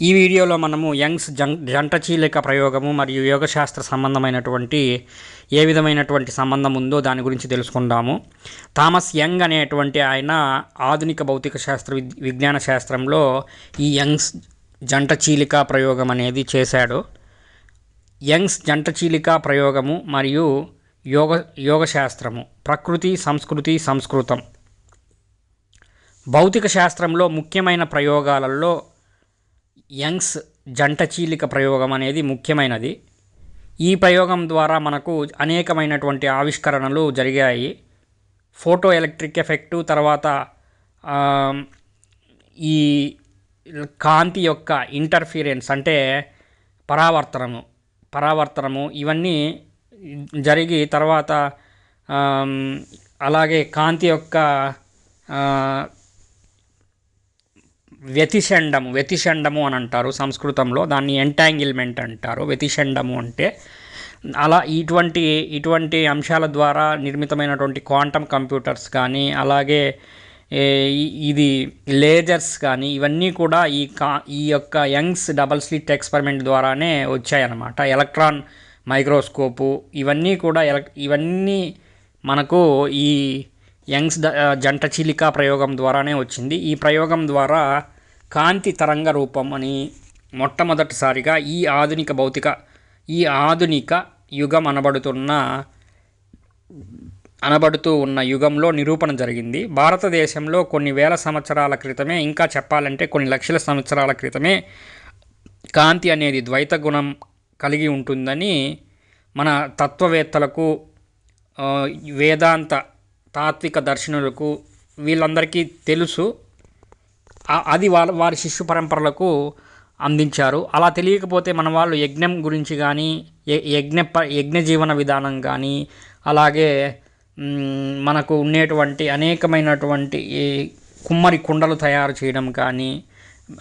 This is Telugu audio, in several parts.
ఈ వీడియోలో మనము యంగ్స్ జం జంట చీలిక ప్రయోగము మరియు యోగశాస్త్ర సంబంధమైనటువంటి ఏ విధమైనటువంటి సంబంధం ఉందో దాని గురించి తెలుసుకుందాము. థామస్ యంగ్ అనేటువంటి ఆయన ఆధునిక భౌతిక శాస్త్ర విజ్ఞాన శాస్త్రంలో ఈ యంగ్స్ జంట చీలిక ప్రయోగం అనేది చేశాడు. యంగ్స్ జంట చీలిక ప్రయోగము మరియు యోగ యోగశాస్త్రము ప్రకృతి సంస్కృతి సంస్కృతం. భౌతిక శాస్త్రంలో ముఖ్యమైన ప్రయోగాలలో యంగ్స్ జంట చీలిక ప్రయోగం అనేది ముఖ్యమైనది. ఈ ప్రయోగం ద్వారా మనకు అనేకమైనటువంటి ఆవిష్కరణలు జరిగాయి. ఫోటో ఎలక్ట్రిక్ ఎఫెక్టు తర్వాత ఈ కాంతి యొక్క ఇంటర్ఫీరెన్స్ అంటే పరావర్తనము. పరావర్తనము ఇవన్నీ జరిగి తర్వాత అలాగే కాంతి యొక్క వ్యతిషండము వ్యతిషండము అని అంటారు సంస్కృతంలో దాన్ని ఎంటాంగిల్మెంట్ అంటారు. వ్యతిషండము అంటే అలా ఇటువంటి ఇటువంటి అంశాల ద్వారా నిర్మితమైనటువంటి క్వాంటమ్ కంప్యూటర్స్ కానీ అలాగే ఇది లేజర్స్ కానీ ఇవన్నీ కూడా ఈ కా ఈ యొక్క యంగ్స్ డబల్ స్లిట్ ఎక్స్పెరిమెంట్ ద్వారానే వచ్చాయన్నమాట. ఎలక్ట్రాన్ మైక్రోస్కోపు ఇవన్నీ కూడా ఎలక్ ఇవన్నీ మనకు ఈ యంగ్స్ జంట చీలిక ప్రయోగం ద్వారానే వచ్చింది. ఈ ప్రయోగం ద్వారా కాంతి తరంగ రూపం అని మొట్టమొదటిసారిగా ఈ ఆధునిక భౌతిక ఈ ఆధునిక యుగం అనబడుతున్న అనబడుతూ ఉన్న యుగంలో నిరూపణ జరిగింది. భారతదేశంలో కొన్ని వేల సంవత్సరాల క్రితమే ఇంకా చెప్పాలంటే కొన్ని లక్షల సంవత్సరాల క్రితమే కాంతి అనేది ద్వైత గుణం కలిగి ఉంటుందని మన తత్వవేత్తలకు వేదాంత తాత్విక దర్శనులకు వీళ్ళందరికీ తెలుసు. అది వాళ్ళ వారి శిష్యు పరంపరలకు అందించారు. అలా తెలియకపోతే మన వాళ్ళు యజ్ఞం గురించి కానీ యజ్ఞ యజ్ఞ జీవన విధానం కానీ అలాగే మనకు ఉండేటువంటి అనేకమైనటువంటి ఈ కుమ్మరి కుండలు తయారు చేయడం కానీ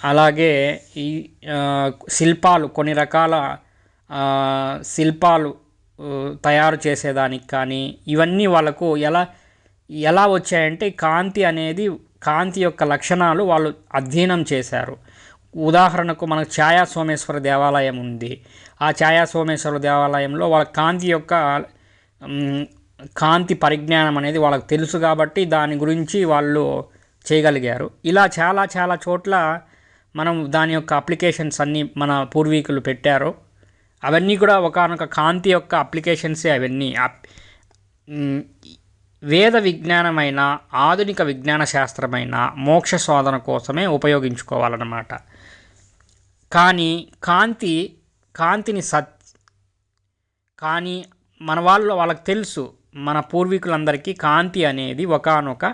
అలాగే ఈ శిల్పాలు కొన్ని రకాల శిల్పాలు తయారు చేసేదానికి కానీ ఇవన్నీ వాళ్ళకు ఎలా ఎలా వచ్చాయంటే కాంతి అనేది కాంతి యొక్క లక్షణాలు వాళ్ళు అధ్యయనం చేశారు. ఉదాహరణకు మనకు ఛాయా సోమేశ్వర దేవాలయం ఉంది. ఆ ఛాయా సోమేశ్వర దేవాలయంలో వాళ్ళ కాంతి యొక్క కాంతి పరిజ్ఞానం అనేది వాళ్ళకి తెలుసు కాబట్టి దాని గురించి వాళ్ళు చేయగలిగారు. ఇలా చాలా చాలా చోట్ల మనం దాని యొక్క అప్లికేషన్స్ అన్నీ మన పూర్వీకులు పెట్టారు. అవన్నీ కూడా ఒకనొక కాంతి యొక్క అప్లికేషన్సే అవన్నీ. వేద విజ్ఞానమైన ఆధునిక విజ్ఞాన శాస్త్రమైన మోక్ష శోధన కోసమే ఉపయోగించుకోవాలన్నమాట. కానీ కాంతి కాంతిని సత్ కానీ మన వాళ్ళు వాళ్ళకి తెలుసు మన పూర్వీకులందరికీ కాంతి అనేది ఒకానొక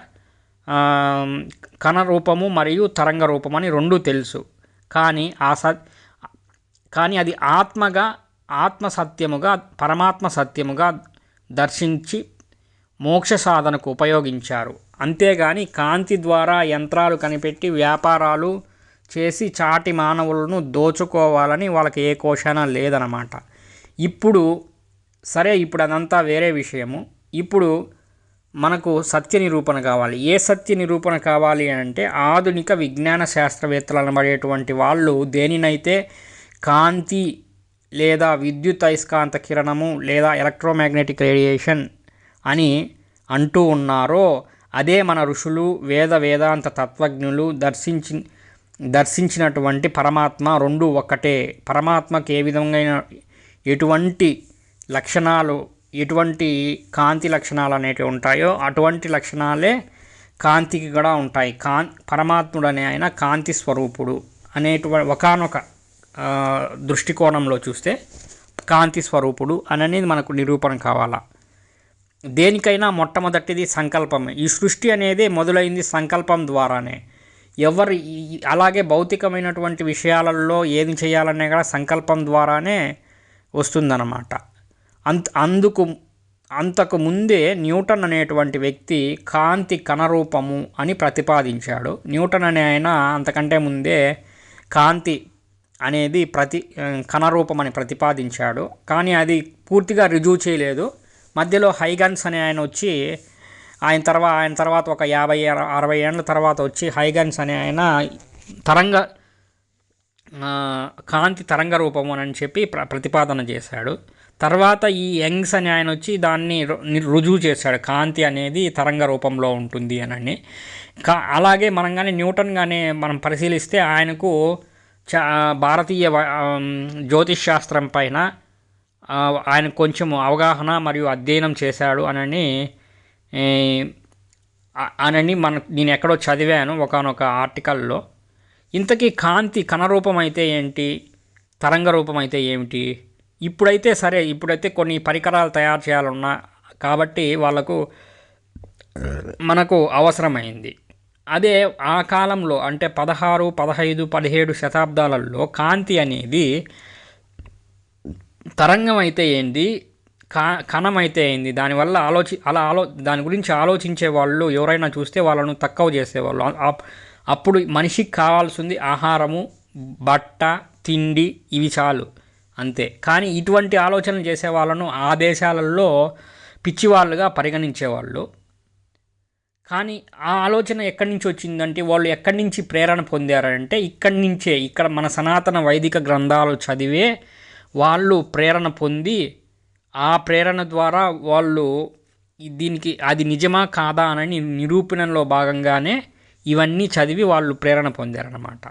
కణ రూపము మరియు తరంగ రూపము అని రెండూ తెలుసు. కానీ ఆ సత్ కానీ అది ఆత్మగా ఆత్మ సత్యముగా పరమాత్మ సత్యముగా దర్శించి మోక్ష సాధనకు ఉపయోగించారు. అంతేగాని కాంతి ద్వారా యంత్రాలు కనిపెట్టి వ్యాపారాలు చేసి చాటి మానవులను దోచుకోవాలని వాళ్ళకి ఏ కోశాన లేదనమాట ఇప్పుడు సరే ఇప్పుడు అదంతా వేరే విషయము. ఇప్పుడు మనకు సత్య నిరూపణ కావాలి. ఏ సత్య నిరూపణ కావాలి అంటే ఆధునిక విజ్ఞాన శాస్త్రవేత్తలు అనబడేటువంటి వాళ్ళు దేనినైతే కాంతి లేదా విద్యుత్ అయస్కాంత కిరణము లేదా ఎలక్ట్రోమాగ్నెటిక్ రేడియేషన్ అని అంటూ ఉన్నారో అదే మన ఋషులు వేద వేదాంత తత్వజ్ఞులు దర్శించి దర్శించినటువంటి పరమాత్మ రెండు ఒక్కటే. పరమాత్మకి ఏ విధమైన ఎటువంటి లక్షణాలు ఎటువంటి కాంతి లక్షణాలు అనేటివి ఉంటాయో అటువంటి లక్షణాలే కాంతికి కూడా ఉంటాయి. కాన్ పరమాత్ముడు అనే ఆయన కాంతి స్వరూపుడు అనేటువంటి ఒకనొక దృష్టికోణంలో చూస్తే కాంతి స్వరూపుడు అనేది మనకు నిరూపణ కావాలా. దేనికైనా మొట్టమొదటిది సంకల్పం ఈ సృష్టి అనేది మొదలైంది సంకల్పం ద్వారానే. ఎవరు అలాగే భౌతికమైనటువంటి విషయాలలో ఏది చేయాలనే కూడా సంకల్పం ద్వారానే వస్తుందన్నమాట. అంత అందుకు అంతకు ముందే న్యూటన్ అనేటువంటి వ్యక్తి కాంతి కణరూపము అని ప్రతిపాదించాడు. న్యూటన్ అనే ఆయన అంతకంటే ముందే కాంతి అనేది ప్రతి కణరూపం అని ప్రతిపాదించాడు. కానీ అది పూర్తిగా రుజువు చేయలేదు. మధ్యలో హైగన్స్ అనే ఆయన వచ్చి ఆయన తర్వాత ఆయన తర్వాత ఒక యాభై అరవై ఏళ్ళ తర్వాత వచ్చి హైగన్స్ అనే ఆయన తరంగ కాంతి తరంగ రూపము అని చెప్పి ప్ర ప్రతిపాదన చేశాడు. తర్వాత ఈ యంగ్స్ అని ఆయన వచ్చి దాన్ని రుజువు చేశాడు. కాంతి అనేది తరంగ రూపంలో ఉంటుంది అని కా అలాగే మనం కానీ న్యూటన్ కానీ మనం పరిశీలిస్తే ఆయనకు చా భారతీయ జ్యోతిష్ శాస్త్రం పైన ఆయన కొంచెం అవగాహన మరియు అధ్యయనం చేశాడు అనని అనని మన నేను ఎక్కడో చదివాను ఒకనొక ఆర్టికల్లో. ఇంతకీ కాంతి కణరూపం అయితే ఏంటి? తరంగ రూపం అయితే ఏమిటి? ఇప్పుడైతే సరే ఇప్పుడైతే కొన్ని పరికరాలు తయారు చేయాలన్నా కాబట్టి వాళ్ళకు మనకు అవసరమైంది. అదే ఆ కాలంలో అంటే పదహారు పదహైదు పదిహేడు శతాబ్దాలలో కాంతి అనేది తరంగం అయితే ఏంది? కణం అయితే ఏంది? దానివల్ల ఆలోచి అలా ఆలో దాని గురించి ఆలోచించే వాళ్ళు ఎవరైనా చూస్తే వాళ్ళను తక్కువ చేసేవాళ్ళు. అప్పుడు మనిషికి కావాల్సింది ఆహారము బట్ట తిండి ఇవి చాలు. అంతే. కానీ ఇటువంటి ఆలోచనలు చేసే వాళ్ళను ఆ దేశాలలో పిచ్చివాళ్ళుగా పరిగణించేవాళ్ళు. కానీ ఆ ఆలోచన ఎక్కడి నుంచి వచ్చిందంటే వాళ్ళు ఎక్కడి నుంచి ప్రేరణ పొందారంటే ఇక్కడి నుంచే ఇక్కడ మన సనాతన వైదిక గ్రంథాలు చదివే వాళ్ళు ప్రేరణ పొంది ఆ ప్రేరణ ద్వారా వాళ్ళు దీనికి అది నిజమా కాదా అని నిరూపణలో భాగంగానే ఇవన్నీ చదివి వాళ్ళు ప్రేరణ పొందారన్నమాట.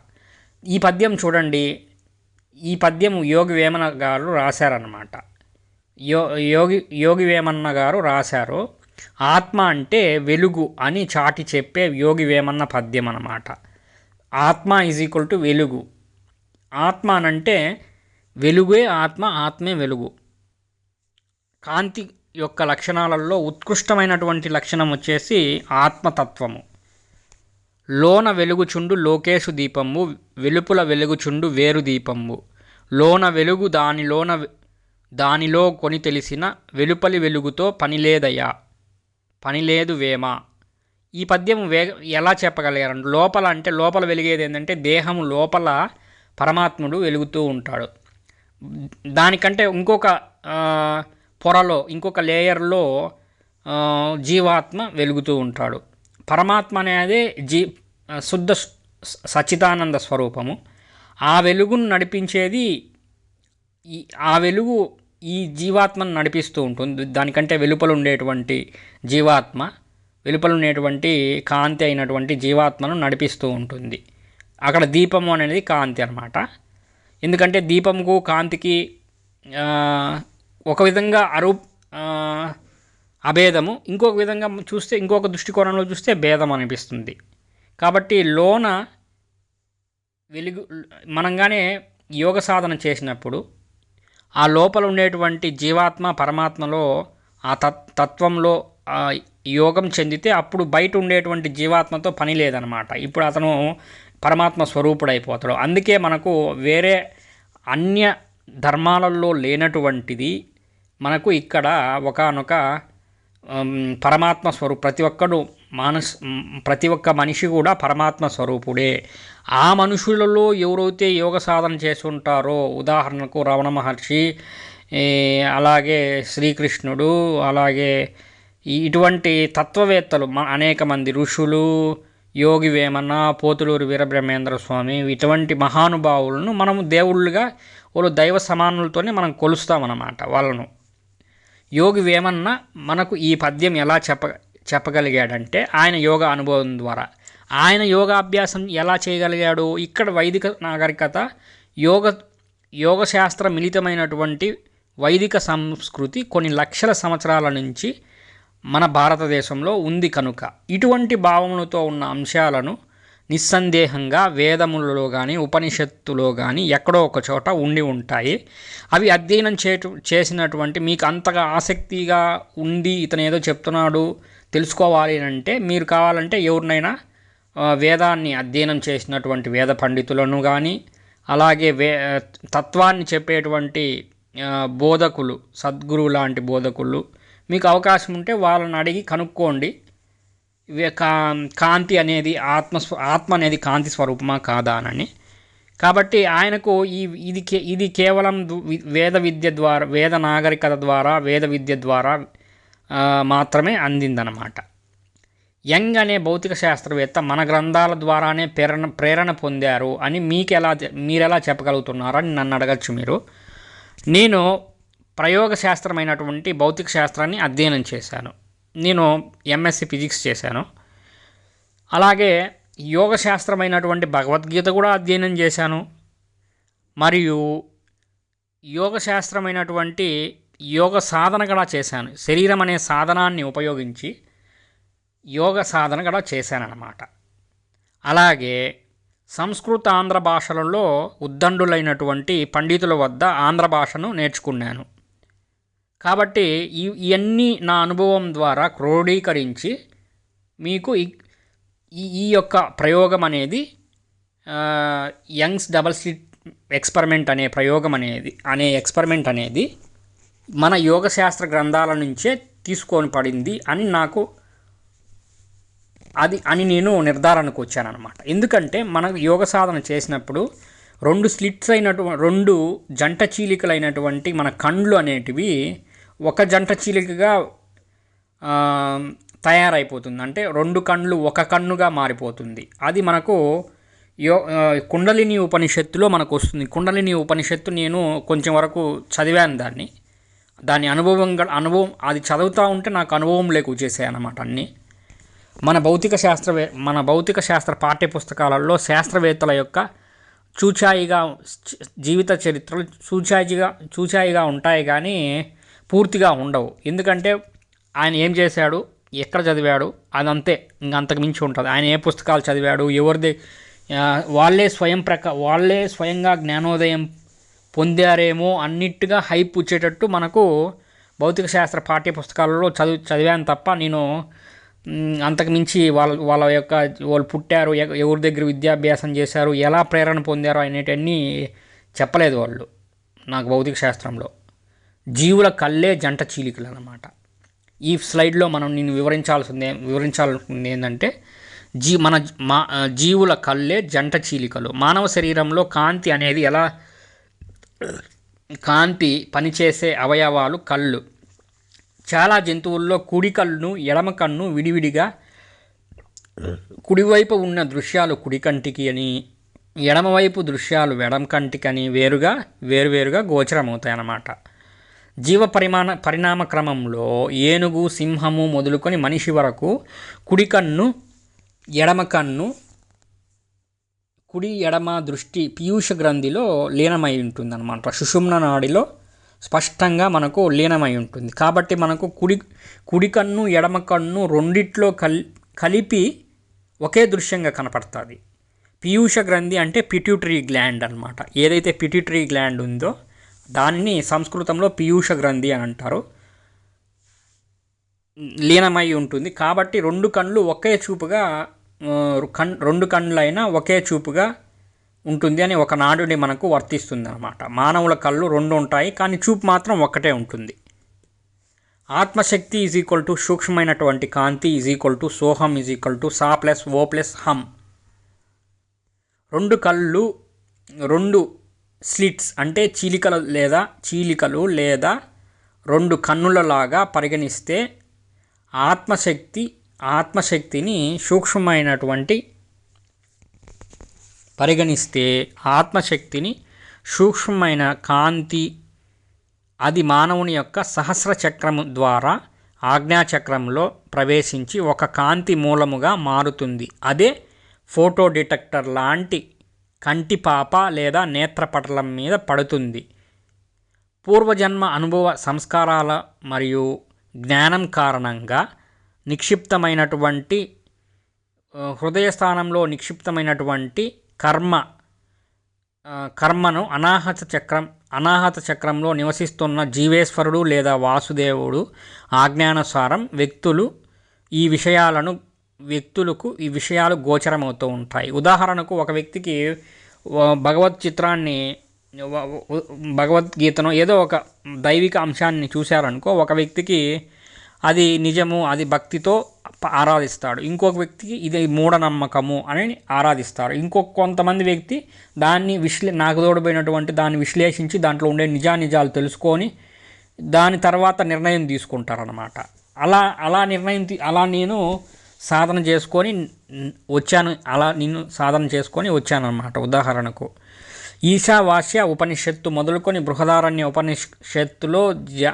ఈ పద్యం చూడండి. ఈ పద్యం యోగి వేమన గారు రాశారన్నమాట. యో యోగి యోగి వేమన్న గారు రాశారు. ఆత్మ అంటే వెలుగు అని చాటి చెప్పే యోగి వేమన్న పద్యం అన్నమాట ఆత్మ ఈజ్ ఈక్వల్ టు వెలుగు. ఆత్మ అనంటే వెలుగే ఆత్మ ఆత్మే వెలుగు. కాంతి యొక్క లక్షణాలలో ఉత్కృష్టమైనటువంటి లక్షణం వచ్చేసి ఆత్మతత్వము. లోన వెలుగుచుండు లోకేశు దీపము వెలుపుల వెలుగుచుండు వేరు దీపము. లోన వెలుగు దానిలోన దానిలో కొని తెలిసిన వెలుపలి వెలుగుతో పనిలేదయ్యా పనిలేదు వేమ. ఈ పద్యం వే ఎలా చెప్పగలిగారంటే లోపల అంటే లోపల వెలిగేది ఏంటంటే దేహం లోపల పరమాత్ముడు వెలుగుతూ ఉంటాడు. దానికంటే ఇంకొక పొరలో ఇంకొక లేయర్లో జీవాత్మ వెలుగుతూ ఉంటాడు. పరమాత్మ అనేది జీ శుద్ధ సచ్చిదానంద స్వరూపము. ఆ వెలుగును నడిపించేది ఆ వెలుగు ఈ జీవాత్మను నడిపిస్తూ ఉంటుంది. దానికంటే వెలుపల ఉండేటువంటి జీవాత్మ వెలుపల ఉండేటువంటి కాంతి అయినటువంటి జీవాత్మను నడిపిస్తూ ఉంటుంది. అక్కడ దీపము అనేది కాంతి అనమాట ఎందుకంటే దీపంకు కాంతికి ఒక విధంగా అరు అభేదము ఇంకొక విధంగా చూస్తే ఇంకొక దృష్టికోణంలో చూస్తే భేదం అనిపిస్తుంది. కాబట్టి లోన వెలుగు మనంగానే యోగ సాధన చేసినప్పుడు ఆ లోపల ఉండేటువంటి జీవాత్మ పరమాత్మలో ఆ తత్వంలో యోగం చెందితే అప్పుడు బయట ఉండేటువంటి జీవాత్మతో పని లేదనమాట. ఇప్పుడు అతను పరమాత్మ స్వరూపుడైపోతాడు. అందుకే మనకు వేరే అన్య ధర్మాలలో లేనటువంటిది మనకు ఇక్కడ ఒకనొక పరమాత్మ స్వరూపు ప్రతి ఒక్కడు మానస్ ప్రతి ఒక్క మనిషి కూడా పరమాత్మ స్వరూపుడే. ఆ మనుషులలో ఎవరైతే యోగ సాధన చేస్తుంటారో ఉదాహరణకు రమణ మహర్షి అలాగే శ్రీకృష్ణుడు అలాగే ఇటువంటి తత్వవేత్తలు అనేక మంది ఋషులు యోగి వేమన పోతులూరు వీరబ్రహ్మేంద్ర స్వామి ఇటువంటి మహానుభావులను మనము దేవుళ్ళుగా వాళ్ళు దైవ సమానులతోనే మనం కొలుస్తామన్నమాట వాళ్ళను. యోగి వేమన్న మనకు ఈ పద్యం ఎలా చెప్ప చెప్పగలిగాడంటే ఆయన యోగ అనుభవం ద్వారా. ఆయన యోగాభ్యాసం ఎలా చేయగలిగాడు? ఇక్కడ వైదిక నాగరికత యోగ యోగశాస్త్ర మిళితమైనటువంటి వైదిక సంస్కృతి కొన్ని లక్షల సంవత్సరాల నుంచి మన భారతదేశంలో ఉంది కనుక. ఇటువంటి భావములతో ఉన్న అంశాలను నిస్సందేహంగా వేదములలో కానీ ఉపనిషత్తులో కానీ ఎక్కడో ఒక చోట ఉండి ఉంటాయి. అవి అధ్యయనం చే చేసినటువంటి మీకు అంతగా ఆసక్తిగా ఉండి ఇతను ఏదో చెప్తున్నాడు తెలుసుకోవాలి అంటే మీరు కావాలంటే ఎవరినైనా వేదాన్ని అధ్యయనం చేసినటువంటి వేద పండితులను కానీ అలాగే వే తత్వాన్ని చెప్పేటువంటి బోధకులు సద్గురువు లాంటి బోధకులు మీకు అవకాశం ఉంటే వాళ్ళని అడిగి కనుక్కోండి. కా కాంతి అనేది ఆత్మ స్వ- ఆత్మ అనేది కాంతి స్వరూపమా కాదా అని కాబట్టి ఆయనకు ఈ ఇది కే ఇది కేవలం వేద విద్య ద్వారా వేద నాగరికత ద్వారా వేద విద్య ద్వారా మాత్రమే అందిందనమాట. యంగ్ అనే భౌతిక శాస్త్రవేత్త మన గ్రంథాల ద్వారానే ప్రేరణ ప్రేరణ పొందారు అని మీకు ఎలా మీరెలా చెప్పగలుగుతున్నారని నన్ను అడగచ్చు మీరు. నేను ప్రయోగ శాస్త్రమైనటువంటి భౌతిక శాస్త్రాన్ని అధ్యయనం చేశాను. నేను ఎంఎస్సి ఫిజిక్స్ చేశాను. అలాగే యోగ శాస్త్రమైనటువంటి భగవద్గీత కూడా అధ్యయనం చేశాను. మరియు యోగ శాస్త్రమైనటువంటి యోగ సాధన కూడా చేశాను. శరీరం అనే సాధనాన్ని ఉపయోగించి యోగ సాధన కూడా చేశానన్నమాట. అలాగే సంస్కృత ఆంధ్ర భాషలలో ఉద్దండులైనటువంటి పండితుల వద్ద ఆంధ్ర భాషను నేర్చుకున్నాను. కాబట్టి ఈ ఇవన్నీ నా అనుభవం ద్వారా క్రోడీకరించి మీకు ఈ- ఈ ఈ యొక్క ప్రయోగం అనేది యంగ్స్ డబల్ స్లిట్ ఎక్స్పెరిమెంట్ అనే ప్రయోగం అనేది అనే ఎక్స్పెరిమెంట్ అనేది మన యోగశాస్త్ర గ్రంథాల నుంచే తీసుకొని పడింది అని నాకు అది అని నేను నిర్ధారణకు వచ్చానన్నమాట. ఎందుకంటే మన యోగ సాధన చేసినప్పుడు రెండు స్లిట్స్ అయినటువంటి రెండు జంట చీలికలైనటువంటి మన కండ్లు అనేటివి ఒక జంట చీలికగా తయారైపోతుంది. అంటే రెండు కళ్ళు ఒక కన్నుగా మారిపోతుంది. అది మనకు యో కుండలిని ఉపనిషత్తులో మనకు వస్తుంది కుండలిని ఉపనిషత్తు నేను కొంచెం వరకు చదివాను దాన్ని. దాని అనుభవం గల- అనుభవం అది చదువుతూ ఉంటే నాకు అనుభవం లేక వచ్చేసాయి అన్నమాట అన్నీ. మన భౌతిక శాస్త్రవే మన భౌతిక శాస్త్ర పాఠ్య పుస్తకాలలో శాస్త్రవేత్తల యొక్క చూచాయిగా జీవిత చరిత్రలు చూచాయిగా చూచాయిగా ఉంటాయి కానీ పూర్తిగా ఉండవు. ఎందుకంటే ఆయన ఏం చేశాడు? ఎక్కడ చదివాడు? అదంతే. ఇంక అంతకు మించి ఉంటుంది. ఆయన ఏ పుస్తకాలు చదివాడు? ఎవరిది? వాళ్ళే స్వయం ప్రక వాళ్ళే స్వయంగా జ్ఞానోదయం పొందారేమో అన్నిటిగా హైప్ వచ్చేటట్టు మనకు భౌతిక శాస్త్ర పాఠ్య పుస్తకాలలో చదివి చదివాను తప్ప నేను అంతకుమించి వాళ్ళ వాళ్ళ యొక్క వాళ్ళు పుట్టారు ఎ- ఎవరి దగ్గర విద్యాభ్యాసం చేశారు ఎలా ప్రేరణ పొందారు అనేటన్నీ చెప్పలేదు వాళ్ళు నాకు భౌతిక శాస్త్రంలో. జీవుల కళ్ళే జంట చీలికలు అన్నమాట ఈ స్లైడ్లో మనం నేను వివరించాల్సింది వివరించాల్సింది ఏంటంటే జీ మన మా జీవుల కళ్ళే జంట చీలికలు. మానవ శరీరంలో కాంతి అనేది ఎలా కాంతి పనిచేసే అవయవాలు కళ్ళు. చాలా జంతువుల్లో కుడి కన్ను ఎడమ కన్ను విడివిడిగా కుడివైపు ఉన్న దృశ్యాలు కుడి కంటికి అని ఎడమవైపు దృశ్యాలు ఎడమ కంటికి అని వేరుగా వేరువేరుగా గోచరమవుతాయి అన్నమాట జీవ పరిమాణ పరిణామ క్రమంలో ఏనుగు సింహము మొదలుకొని మనిషి వరకు కుడి కన్ను ఎడమ కన్ను కుడి ఎడమ దృష్టి పీయూష గ్రంథిలో లీనమై ఉంటుందన్నమాట. సుషుమ్న నాడిలో స్పష్టంగా మనకు లీనమై ఉంటుంది. కాబట్టి మనకు కుడి కుడి కన్ను ఎడమ కన్ను రెండిట్లో కల్ కలిపి ఒకే దృశ్యంగా కనపడుతుంది. పీయూష గ్రంథి అంటే పిట్యూటరీ గ్లాండ్ అనమాట ఏదైతే పిట్యూటరీ గ్లాండ్ ఉందో దానిని సంస్కృతంలో పీయూష గ్రంథి అని అంటారు. లీనమై ఉంటుంది. కాబట్టి రెండు కళ్ళు ఒకే చూపుగా కన్ రెండు కళ్ళైనా ఒకే చూపుగా ఉంటుంది అని ఒక నాడుని మనకు వర్తిస్తుంది అనమాట మానవుల కళ్ళు రెండు ఉంటాయి కానీ చూపు మాత్రం ఒక్కటే ఉంటుంది. ఆత్మశక్తి ఈజ్ ఈక్వల్ టు సూక్ష్మమైనటువంటి కాంతి ఈజ్ ఈక్వల్ టు సోహం ఈజ్ ఈక్వల్ టు సా ప్లస్ ఓ ప్లస్ హమ్ రెండు కళ్ళు రెండు స్లిట్స్ అంటే చీలికలు లేదా చీలికలు లేదా రెండు కన్నులలాగా పరిగణిస్తే ఆత్మశక్తి ఆత్మశక్తిని సూక్ష్మమైనటువంటి పరిగణిస్తే ఆత్మశక్తిని సూక్ష్మమైన కాంతి అది మానవుని యొక్క సహస్ర చక్రము ద్వారా ఆజ్ఞాచక్రంలో ప్రవేశించి ఒక కాంతి మూలముగా మారుతుంది. అదే ఫోటో డిటెక్టర్ లాంటి కంటిపాప లేదా నేత్రపటలం మీద పడుతుంది. పూర్వజన్మ అనుభవ సంస్కారాల మరియు జ్ఞానం కారణంగా నిక్షిప్తమైనటువంటి హృదయస్థానంలో హృదయ స్థానంలో నిక్షిప్తమైనటువంటి కర్మ కర్మను అనాహత చక్రం అనాహత చక్రంలో నివసిస్తున్న జీవేశ్వరుడు లేదా వాసుదేవుడు ఆజ్ఞానుసారం వ్యక్తులు ఈ విషయాలను వ్యక్తులకు ఈ విషయాలు గోచరమవుతూ ఉంటాయి. ఉదాహరణకు ఒక వ్యక్తికి భగవత్ చిత్రాన్ని భగవద్గీతను ఏదో ఒక దైవిక అంశాన్ని చూశారనుకో ఒక వ్యక్తికి అది నిజము అది భక్తితో ఆరాధిస్తాడు. ఇంకొక వ్యక్తికి ఇది మూఢనమ్మకము అని ఆరాధిస్తారు. ఇంకొక కొంతమంది వ్యక్తి దాన్ని విశ్లే నాకు దాన్ని విశ్లేషించి దాంట్లో ఉండే నిజానిజాలు తెలుసుకొని దాని తర్వాత నిర్ణయం తీసుకుంటారనమాట అలా అలా నిర్ణయం అలా నేను సాధన చేసుకొని వచ్చాను. అలా నేను సాధన చేసుకొని వచ్చానన్నమాట ఉదాహరణకు. ఈశావాస్య ఉపనిషత్తు మొదలుకొని బృహదారణ్య ఉపనిషత్తులో జా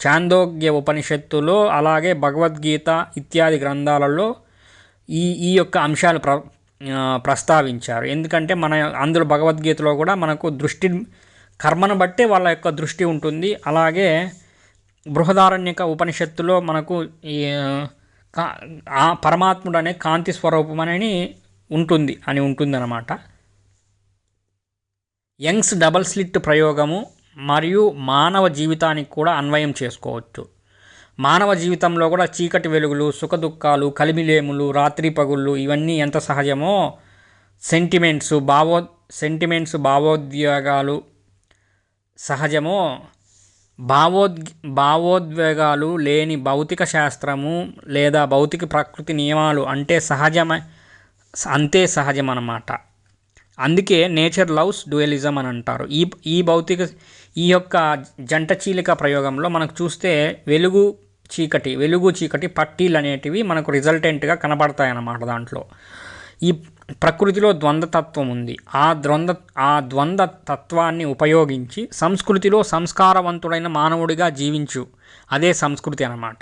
చాందోగ్య ఉపనిషత్తులో అలాగే భగవద్గీత ఇత్యాది గ్రంథాలలో ఈ ఈ యొక్క అంశాలు ప్ర ప్రస్తావించారు. ఎందుకంటే మన అందులో భగవద్గీతలో కూడా మనకు దృష్టి కర్మను బట్టే వాళ్ళ యొక్క దృష్టి ఉంటుంది. అలాగే బృహదారణ్యక ఉపనిషత్తులో మనకు ఈ, ఆ పరమాత్ముడు అనే కాంతి స్వరూపం అని ఉంటుంది అని ఉంటుందన్నమాట. యంగ్స్ డబల్ స్లిట్ ప్రయోగము మరియు మానవ జీవితానికి కూడా అన్వయం చేసుకోవచ్చు. మానవ జీవితంలో కూడా చీకటి వెలుగులు సుఖదుఖాలు కలిమిలేములు రాత్రి పగుళ్ళు ఇవన్నీ ఎంత సహజమో సెంటిమెంట్స్ భావో సెంటిమెంట్స్ భావోద్వేగాలు సహజమో భావోద్ భావోద్వేగాలు లేని భౌతిక శాస్త్రము లేదా భౌతిక ప్రకృతి నియమాలు అంటే సహజమ అంతే సహజం అన్నమాట అందుకే నేచర్ లవ్స్ డ్యూయలిజం అని అంటారు. ఈ ఈ భౌతిక ఈ యొక్క జంట చీలిక ప్రయోగంలో మనకు చూస్తే వెలుగు చీకటి వెలుగు చీకటి పట్టీలు అనేటివి మనకు రిజల్టెంట్గా కనబడతాయి అన్నమాట దాంట్లో. ఈ ప్రకృతిలో ద్వంద్వతత్వం ఉంది. ఆ ద్వంద్వ ఆ ద్వంద్వ తత్వాన్ని ఉపయోగించి సంస్కృతిలో సంస్కారవంతుడైన మానవుడిగా జీవించు. అదే సంస్కృతి అన్నమాట.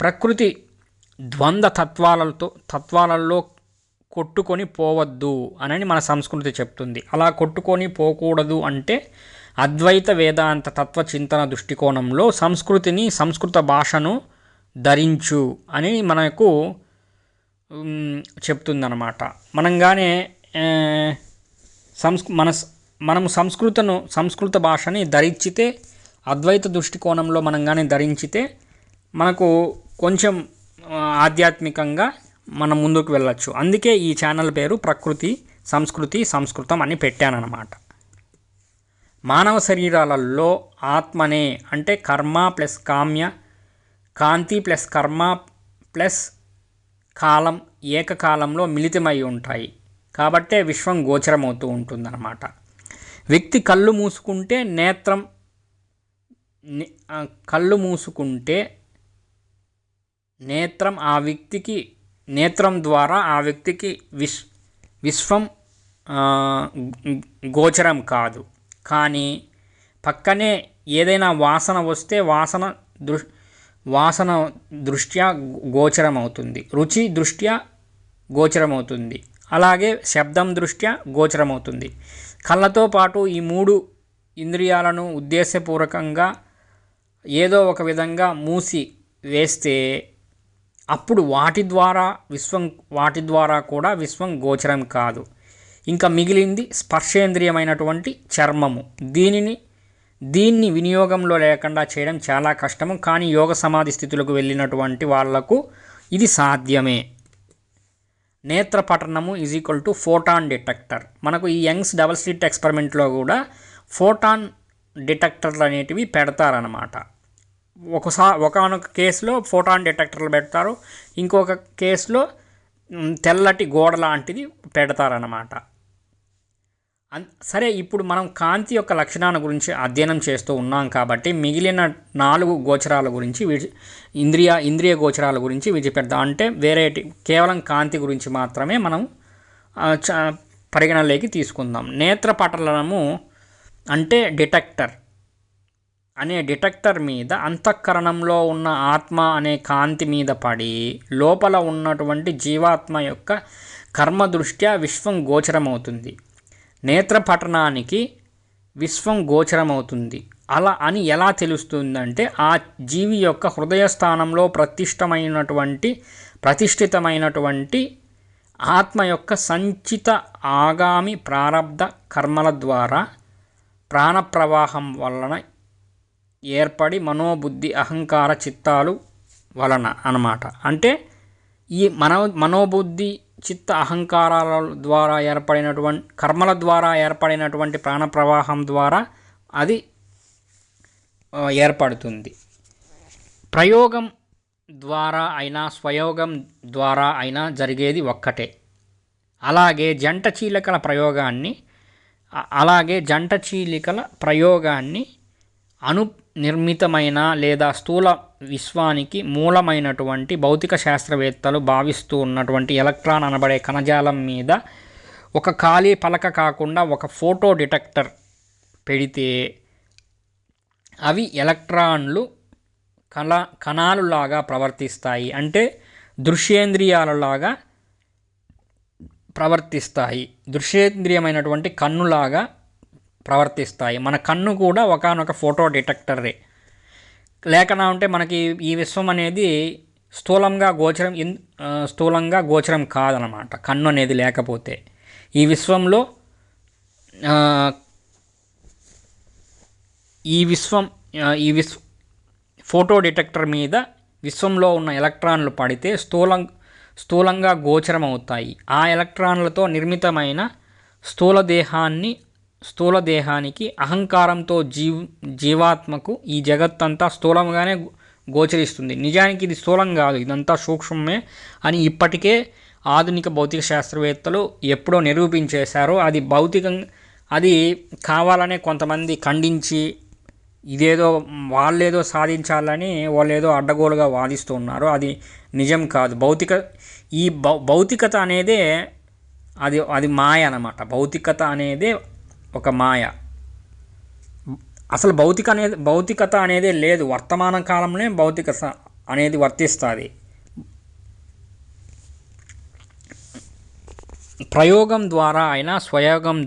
ప్రకృతి ద్వంద్వ తత్వాలతో తత్వాలలో కొట్టుకొని పోవద్దు అని మన సంస్కృతి చెప్తుంది. అలా కొట్టుకొని పోకూడదు అంటే అద్వైత వేదాంత తత్వ చింతన దృష్టికోణంలో సంస్కృతిని సంస్కృత భాషను ధరించు అని మనకు చెప్తుందనమాట చెప్తుందన్నమాట. మనంగానే సంస్ సంస్కృ మన మనము సంస్కృతను సంస్కృత భాషని ధరించితే అద్వైత దృష్టికోణంలో మనం కానీ ధరించితే మనకు కొంచెం ఆధ్యాత్మికంగా మనం ముందుకు వెళ్ళొచ్చు. అందుకే ఈ ఛానల్ పేరు ప్రకృతి సంస్కృతి సంస్కృతం అని పెట్టానన్నమాట. మానవ శరీరాలలో ఆత్మనే అంటే కర్మ ప్లస్ కామ్య కాంతి ప్లస్ కర్మ ప్లస్ కాలం ఏకకాలంలో మిళితమై ఉంటాయి. కాబట్టే విశ్వం గోచరమవుతూ ఉంటుందన్నమాట. వ్యక్తి కళ్ళు మూసుకుంటే నేత్రం కళ్ళు మూసుకుంటే నేత్రం ఆ వ్యక్తికి నేత్రం ద్వారా ఆ వ్యక్తికి విశ్ విశ్వం గోచరం కాదు. కానీ పక్కనే ఏదైనా వాసన వస్తే వాసన దృ వాసన దృష్ట్యా గోచరమవుతుంది. రుచి దృష్ట్యా గోచరమవుతుంది. అలాగే శబ్దం దృష్ట్యా గోచరమవుతుంది. కళ్ళతో పాటు ఈ మూడు ఇంద్రియాలను ఉద్దేశపూర్వకంగా ఏదో ఒక విధంగా మూసి వేస్తే అప్పుడు వాటి ద్వారా విశ్వం వాటి ద్వారా కూడా విశ్వం గోచరం కాదు. ఇంకా మిగిలింది స్పర్శేంద్రియమైనటువంటి చర్మము. దీనిని దీన్ని వినియోగంలో లేకుండా చేయడం చాలా కష్టము. కానీ యోగ సమాధి స్థితులకు వెళ్ళినటువంటి వాళ్ళకు ఇది సాధ్యమే. నేత్రపఠనము is equal to photon detector మనకు ఈ యంగ్స్ డబల్ స్లిట్ ఎక్స్పెరిమెంట్లో కూడా ఫోటాన్ డిటెక్టర్లు అనేటివి పెడతారనమాట ఒకసారి ఒకనొక కేసులో ఫోటాన్ డిటెక్టర్లు పెడతారు. ఇంకొక కేసులో తెల్లటి గోడ లాంటిది పెడతారనమాట సరే ఇప్పుడు మనం కాంతి యొక్క లక్షణాల గురించి అధ్యయనం చేస్తూ ఉన్నాం కాబట్టి మిగిలిన నాలుగు గోచరాల గురించి విడి ఇంద్రియ ఇంద్రియ గోచరాల గురించి విడిచిపెడతాం అంటే వేరే కేవలం కాంతి గురించి మాత్రమే మనం పరిగణలోకి తీసుకుందాం. నేత్రపటలము అంటే డిటెక్టర్. అనే డిటెక్టర్ మీద అంతఃకరణంలో ఉన్న ఆత్మ అనే కాంతి మీద పడి లోపల ఉన్నటువంటి జీవాత్మ యొక్క కర్మ దృష్ట్యా విశ్వం గోచరమవుతుంది. నేత్రపఠనానికి విశ్వం గోచరమవుతుంది. అలా అని ఎలా తెలుస్తుందంటే ఆ జీవి యొక్క హృదయ స్థానంలో ప్రతిష్టమైనటువంటి ప్రతిష్ఠితమైనటువంటి ఆత్మ యొక్క సంచిత ఆగామి ప్రారబ్ధ కర్మల ద్వారా ప్రాణప్రవాహం వలన ఏర్పడి మనోబుద్ధి అహంకార చిత్తాలు వలన అన్నమాట. అంటే ఈ మనో మనోబుద్ధి చిత్త అహంకారాల ద్వారా ఏర్పడినటువంటి కర్మల ద్వారా ఏర్పడినటువంటి ప్రాణ ప్రవాహం ద్వారా అది ఏర్పడుతుంది. ప్రయోగం ద్వారా అయినా స్వయోగం ద్వారా అయినా జరిగేది ఒక్కటే. అలాగే జంట చీలికల ప్రయోగాన్ని అలాగే జంట చీలికల ప్రయోగాన్ని అను నిర్మితమైన లేదా స్థూల విశ్వానికి మూలమైనటువంటి భౌతిక శాస్త్రవేత్తలు భావిస్తూ ఉన్నటువంటి ఎలక్ట్రాన్ అనబడే కణజాలం మీద ఒక ఖాళీ పలక కాకుండా ఒక ఫోటో డిటెక్టర్ పెడితే అవి ఎలక్ట్రాన్లు కళ కణాలులాగా ప్రవర్తిస్తాయి. అంటే దృశ్యేంద్రియాలలాగా ప్రవర్తిస్తాయి. దృశ్యేంద్రియమైనటువంటి కన్నులాగా ప్రవర్తిస్తాయి. మన కన్ను కూడా ఒకనొక ఫోటో డిటెక్టరే. లేకనా ఉంటే మనకి ఈ విశ్వం అనేది స్థూలంగా గోచరం ఇన్- స్థూలంగా గోచరం కాదనమాట. కన్ను అనేది లేకపోతే. ఈ విశ్వంలో ఈ విశ్వం ఈ విశ్వ ఫోటో డిటెక్టర్ మీద విశ్వంలో ఉన్న ఎలక్ట్రాన్లు పడితే స్థూలం స్థూలంగా గోచరం అవుతాయి ఆ ఎలక్ట్రాన్లతో నిర్మితమైన స్థూల దేహాన్ని స్థూల దేహానికి అహంకారంతో జీవ్ జీవాత్మకు ఈ జగత్తంతా స్థూలంగానే గోచరిస్తుంది. నిజానికి ఇది స్థూలం కాదు ఇదంతా సూక్ష్మమే అని ఇప్పటికే ఆధునిక భౌతిక శాస్త్రవేత్తలు ఎప్పుడో నిరూపించేశారు. అది భౌతికం అది కావాలనే కొంతమంది ఖండించి ఇదేదో వాళ్ళేదో సాధించాలని వాళ్ళేదో అడ్డగోలుగా వాదిస్తూ ఉన్నారు. అది నిజం కాదు. భౌతిక ఈ భౌ భౌతికత అనేదే అది అది మాయ అన్నమాట. భౌతికత అనేదే ఒక మాయ. అసలు భౌతిక అనేది భౌతికత అనేది లేదు. వర్తమాన కాలంలోనే భౌతికత అనేది వర్తిస్తుంది. ప్రయోగం ద్వారా అయినా స్వయోగం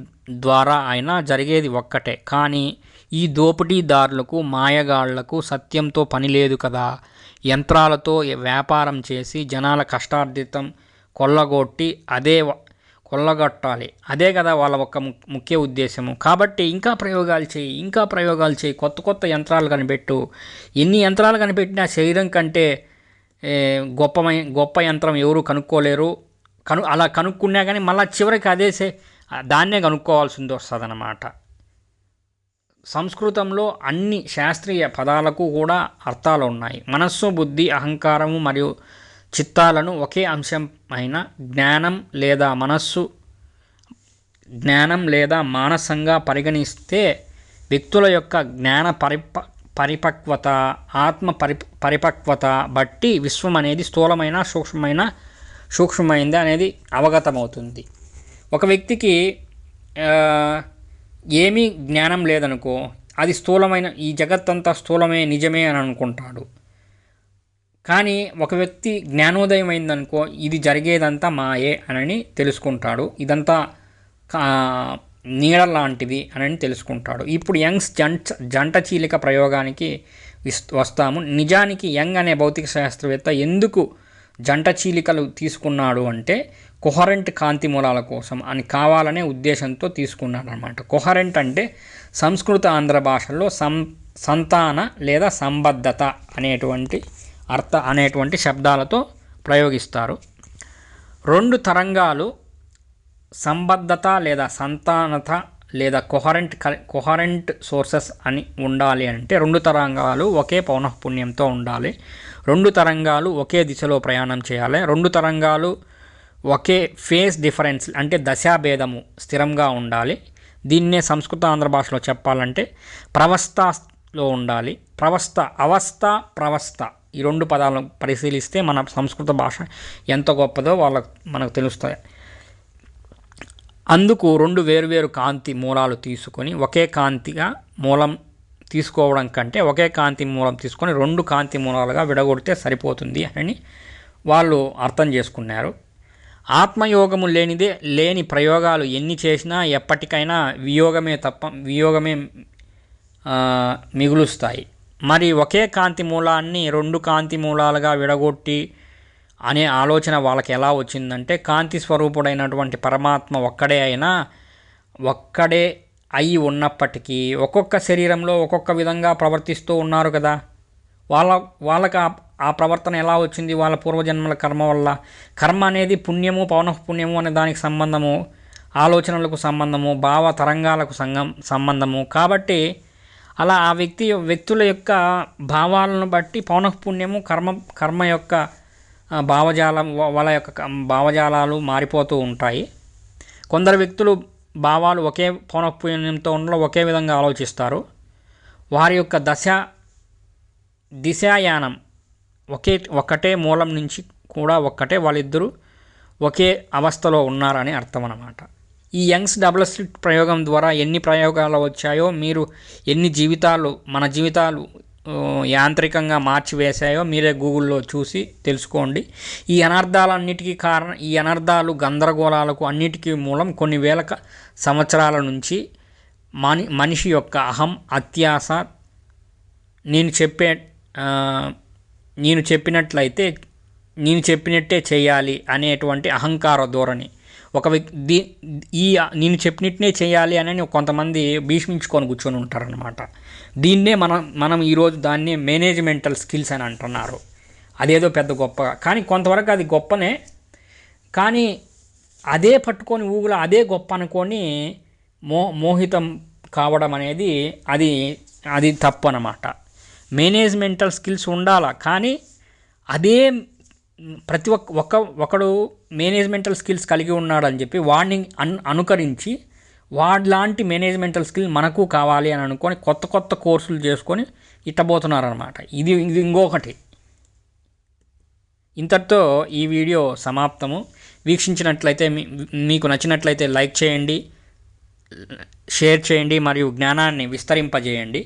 ద్వారా అయినా జరిగేది ఒక్కటే. కానీ ఈ దోపిడీదారులకు మాయగాళ్ళకు సత్యంతో పని లేదు కదా. యంత్రాలతో వ్యాపారం చేసి జనాల కష్టార్థితం కొల్లగొట్టి అదే కొల్లగొట్టాలి. అదే కదా వాళ్ళ ఒక ము- ముఖ్య ఉద్దేశము. కాబట్టి ఇంకా ప్రయోగాలు చేయి ఇంకా ప్రయోగాలు చేయి. కొత్త కొత్త యంత్రాలు కనిపెట్టు. ఎన్ని యంత్రాలు కనిపెట్టినా శరీరం కంటే గొప్పమై గొప్ప యంత్రం ఎవరు కనుక్కోలేరు. కను అలా కనుక్కున్నా కానీ మళ్ళీ చివరికి అదేసే దాన్నే కనుక్కోవాల్సింది వస్తుంది అన్నమాట సంస్కృతంలో అన్ని శాస్త్రీయ పదాలకు కూడా అర్థాలు ఉన్నాయి మనస్సు బుద్ధి అహంకారము మరియు చిత్తాలను ఒకే అంశమైన జ్ఞానం లేదా మనస్సు జ్ఞానం లేదా మానసంగా పరిగణిస్తే వ్యక్తుల యొక్క జ్ఞాన పరిప పరిపక్వత ఆత్మ పరి పరిపక్వత బట్టి విశ్వం అనేది స్థూలమైన సూక్ష్మమైన సూక్ష్మమైంది అనేది అవగతమవుతుంది. ఒక వ్యక్తికి ఏమీ జ్ఞానం లేదనుకో అది స్థూలమైన ఈ జగత్తంతా స్థూలమే నిజమే అని అనుకుంటాడు. కానీ ఒక వ్యక్తి జ్ఞానోదయం అయిందనుకో ఇది జరిగేదంతా మాయే అని తెలుసుకుంటాడు. ఇదంతా కా- నీడ లాంటిది అని తెలుసుకుంటాడు. ఇప్పుడు యంగ్స్ జంట జంట చీలిక ప్రయోగానికి వస్తాము. నిజానికి యంగ్ అనే భౌతిక శాస్త్రవేత్త ఎందుకు జంట చీలికలు తీసుకున్నాడు అంటే కొహరెంట్ కాంతి మూలాల కోసం అని కావాలనే ఉద్దేశంతో తీసుకున్నాడు అనమాట కొహరెంట్ అంటే సంస్కృత ఆంధ్ర భాషల్లో సం సంతాన లేదా సంబద్ధత అనేటువంటి అర్థ అనేటువంటి శబ్దాలతో ప్రయోగిస్తారు. రెండు తరంగాలు సంబద్ధత లేదా సంతానత లేదా కొహరెంట్ కొహరెంట్ సోర్సెస్ అని ఉండాలి అంటే రెండు తరంగాలు ఒకే పౌనఃపుణ్యంతో ఉండాలి. రెండు తరంగాలు ఒకే దిశలో ప్రయాణం చేయాలి. రెండు తరంగాలు ఒకే ఫేస్ డిఫరెన్స్ అంటే దశాభేదము స్థిరంగా ఉండాలి. దీన్నే సంస్కృత ఆంధ్ర భాషలో చెప్పాలంటే ప్రవస్థలో ఉండాలి. ప్రవస్థ అవస్థ ప్రవస్థ. ఈ రెండు పదాలను పరిశీలిస్తే మన సంస్కృత భాష ఎంత గొప్పదో వాళ్ళకు మనకు తెలుస్తాయి. అందుకు రెండు వేరువేరు కాంతి మూలాలు తీసుకొని ఒకే కాంతిగా మూలం తీసుకోవడం కంటే ఒకే కాంతి మూలం తీసుకొని రెండు కాంతి మూలాలుగా విడగొడితే సరిపోతుంది అని వాళ్ళు అర్థం చేసుకున్నారు. ఆత్మయోగము లేనిదే లేని ప్రయోగాలు ఎన్ని చేసినా ఎప్పటికైనా వియోగమే తప్ప వియోగమే మిగులుస్తాయి. మరి ఒకే కాంతి మూలాన్ని రెండు కాంతి మూలాలుగా విడగొట్టి అనే ఆలోచన వాళ్ళకి ఎలా వచ్చిందంటే కాంతి స్వరూపుడైనటువంటి పరమాత్మ ఒక్కడే అయినా ఒక్కడే అయి ఉన్నప్పటికీ ఒక్కొక్క శరీరంలో ఒక్కొక్క విధంగా ప్రవర్తిస్తూ ఉన్నారు కదా. వాళ్ళ వాళ్ళకి ఆ- ప్రవర్తన ఎలా వచ్చింది వాళ్ళ పూర్వజన్మల కర్మ వల్ల? కర్మ అనేది పుణ్యము పౌనఃపుణ్యము అనే దానికి సంబంధము ఆలోచనలకు సంబంధము భావ తరంగాలకు సంగం సంబంధము. కాబట్టి అలా ఆ వ్యక్తి వ్యక్తుల యొక్క భావాలను బట్టి పౌనఃపుణ్యము కర్మ కర్మ యొక్క భావజాలం వాళ్ళ యొక్క భావజాలాలు మారిపోతూ ఉంటాయి. కొందరు వ్యక్తులు భావాలు ఒకే పౌనఃపుణ్యంతో ఉండలో ఒకే విధంగా ఆలోచిస్తారు. వారి యొక్క దశ దిశాయానం ఒకే ఒక్కటే మూలం నుంచి కూడా ఒక్కటే వాళ్ళిద్దరూ ఒకే అవస్థలో ఉన్నారని అర్థం అన్నమాట ఈ యంగ్స్ డబుల్ స్లిట్ ప్రయోగం ద్వారా ఎన్ని ప్రయోగాలు వచ్చాయో మీరు ఎన్ని జీవితాలు మన జీవితాలు యాంత్రికంగా మార్చివేశాయో మీరే గూగుల్లో చూసి తెలుసుకోండి. ఈ అనర్థాలన్నిటికీ కారణం ఈ అనర్థాలు గందరగోళాలకు అన్నిటికీ మూలం కొన్ని వేల సంవత్సరాల నుంచి మని మనిషి యొక్క అహం అత్యాస నేను చెప్పే నేను చెప్పినట్లయితే నేను చెప్పినట్టే చేయాలి అనేటువంటి అహంకార ధోరణి. ఒక వ్యక్తి ఈ నేను చెప్పినట్నే చేయాలి అని కొంతమంది భీష్మించుకొని కూర్చొని ఉంటారనమాట దీన్నే మనం మనం ఈరోజు దాన్నే మేనేజ్మెంటల్ స్కిల్స్ అని అంటున్నారు. అదేదో పెద్ద గొప్ప కానీ కొంతవరకు అది గొప్పనే. కానీ అదే పట్టుకొని ఊగులో అదే గొప్ప అనుకొని మో మోహితం కావడం అనేది అది అది తప్పు అన్నమాట. మేనేజ్మెంటల్ స్కిల్స్ ఉండాలా కానీ అదే ప్రతి ఒక్క ఒక ఒకడు మేనేజ్మెంటల్ స్కిల్స్ కలిగి ఉన్నాడని చెప్పి వాడిని అన్ అనుకరించి వాడిలాంటి మేనేజ్మెంటల్ స్కిల్ మనకు కావాలి అని అనుకొని కొత్త కొత్త కోర్సులు చేసుకొని ఇట్టబోతున్నారనమాట ఇది ఇది ఇంకొకటి. ఇంతటితో ఈ వీడియో సమాప్తము. వీక్షించినట్లయితే మీకు నచ్చినట్లయితే లైక్ చేయండి షేర్ చేయండి మరియు జ్ఞానాన్ని విస్తరింపజేయండి.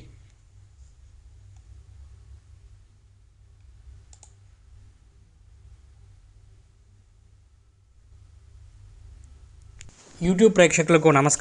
యూట్యూబ్ ప్రేక్షకులకు నమస్కారం.